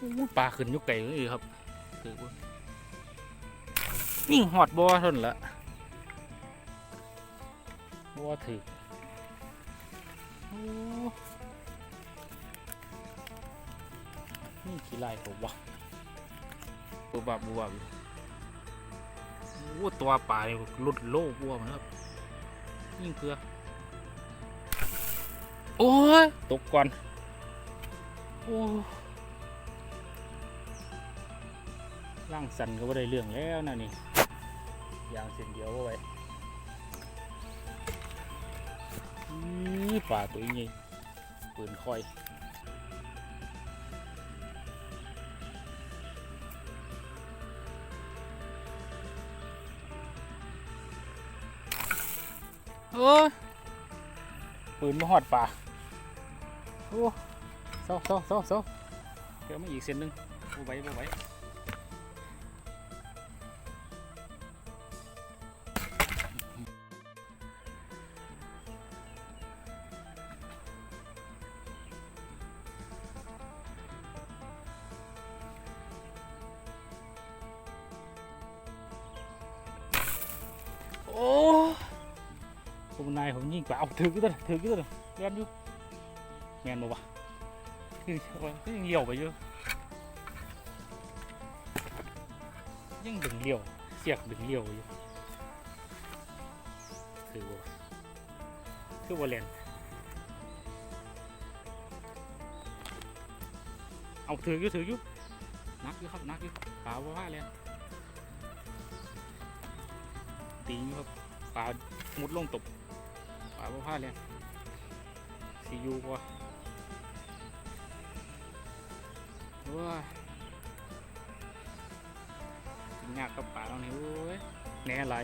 อู้ปลาขึ้นอยุกไก่เลยครับถือว่ายิ่งหอดบ่อเท่านั้นละบ่อถือโอ้นี่ขี้ไล่ผมวะบัวบับบัวบับอยู่โอ้ตัวปลาเนี่ยหลุดโลบัวมันครับยิ่งเกลือโอ้ยตกก่อนโอ้ ร่างสันก็ไม่ได้เรื่องแล้วนะนี่ยางเส้นเดียวเอาไว้ป่าตัวนี้ปืนคอยโอ้ยปืนมาหอดป่าโอ้เศร้าเศร้าเศร้าเศร้าเดี๋ยวมาอีกเส้นหนึ่งบ่ไว้บ่ไว้ ผมนายผมยิงเปล่าถือกี่ตัวถือกี่ตัวเรียนอยู่แมนบ่วะคือยังเลี้ยวไปอยู่ยังดึงเลี้ยวเสียกดึงเลี้ยวอยู่ถือว่คือว่เรียนเอาถืออยู่ถืออยู่นักอยู่ครับนักอยู่ปล่าว่าว่าเลยตีอยู่ครับปลา มุดลงตบปลาบ่พลาดเลยซียูกว่าว้ากินยากกับปลาเราเนี่ยโอ้ยแหน่อะไร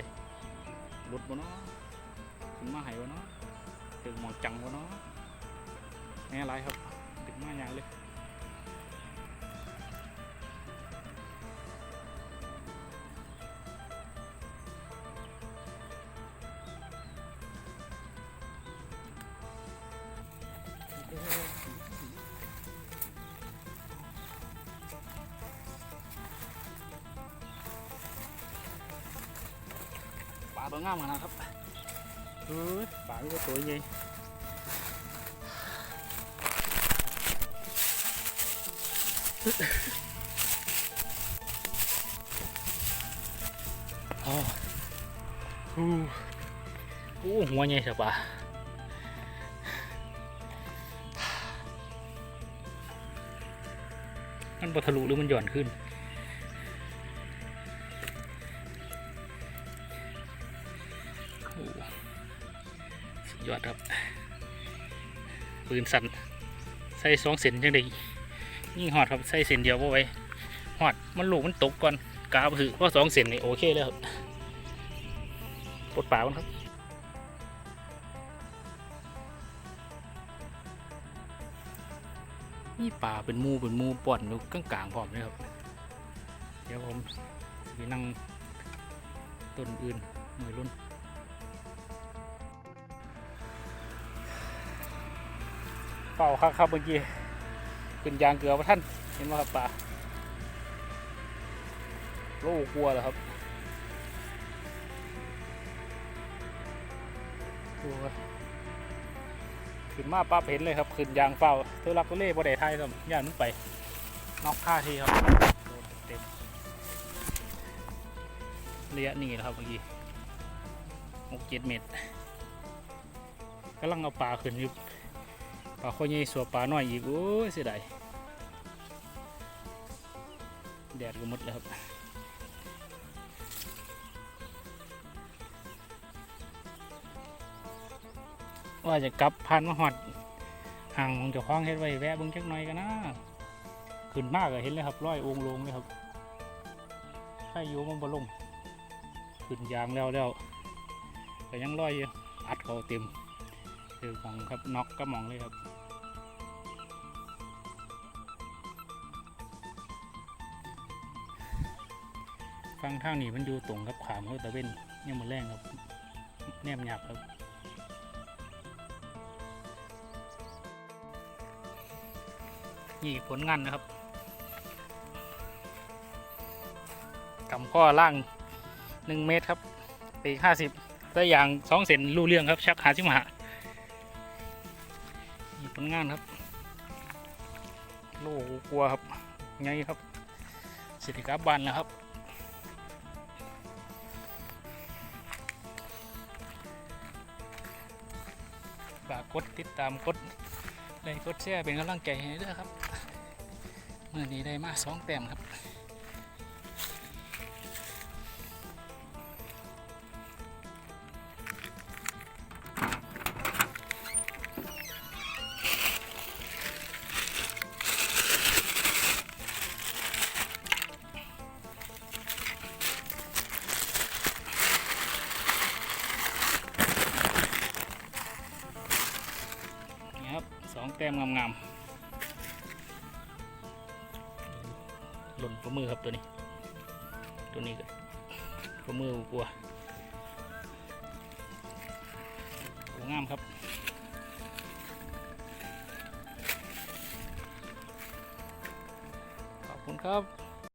หลุดบ่เนาะถึงมาใหายบ่เนาะถึงหมองจังบ่เนาะแหน่อะไรครับถึงมาอย่างเลย ปลาตัวงามขนาดครับเฮ้ยปลาตัวตัวใหญ่โอ้โหโอ้หัวใหญ่สับปลามันบทะลุหรือมันหย่อนขึ้น อดครับปืนสั่นใส่สองเซนยังได้ยิ่งหอดครับใส่เซนเดียวก็ไว้หอดมันลูกมันตกก่อนกาบถือเพราสองเซนนี่โอเคแล้วครับปลดปากมันครับมีป่าเป็นมูเป็นมูป่อนอยู่กลางกลางๆพร้อมเลยครับ เดี๋ยวผมไปนั่งต้นอื่นหน่วยรุ่น เป่าครับครับเมื่อกี้เป็นยางเกลือพระท่านเห็นไหมครับป่าโลกกลัวเหรอครับดูครับขึ้นมาปั๊บเห็นเลยครับขึ้นยางเฝ้าเทอรักก็เล่บ่ได้ไทยครับย่านมันไปนอกค่าทีครับโดนเต็มระยะนี้นะครับเมื่อกี้หกเจ็ดเมตรกำลังเอาปลาขึ้นอยู่ ปลาข้อใหญ่สัวปลาน้อยอีกโอ้ยเสียดายแดดก็มดแล้วครับว่าจะกลับพันมาหอดห่างของเจ้าของเฮ็ดไว้แวะเบิ่งจักหน่อยกันนะขึ้นมากก็เห็นเลยครับร้อยองค์ลงเลยครับใครอยู่มันบ่ลงขึ้นยางแล้วแล้วก็ยังลอยอยู่อัดเขาเต็ม คือของครับน็อกก็มองเลยครับฟังท่านี้มันอยู่ตรงกับขามเขาตะเว้นยังมันแรงครับ แนมหยับครับนี่ผลงานนะครับกำข้อล่างหนึ่งเมตรครับ ปีห้าสิบแต่อย่างสองเซนรู้เรื่องครับ ชักหาที่มา ผลงานครับ โลกกลัวครับไงครับสิทธิกลับบันแล้วครับฝากกดติดตามกดไลค์กดแชร์เป็นกำลังใจให้ด้วยครับเมื่อนี้ได้มาสองแต้มครับ ต้มงามๆหล่นฝ่ามือครับตัวนี้ ตัวนี้ก็ฝ่ามือกลัวสวยงามครับขอบคุณครับ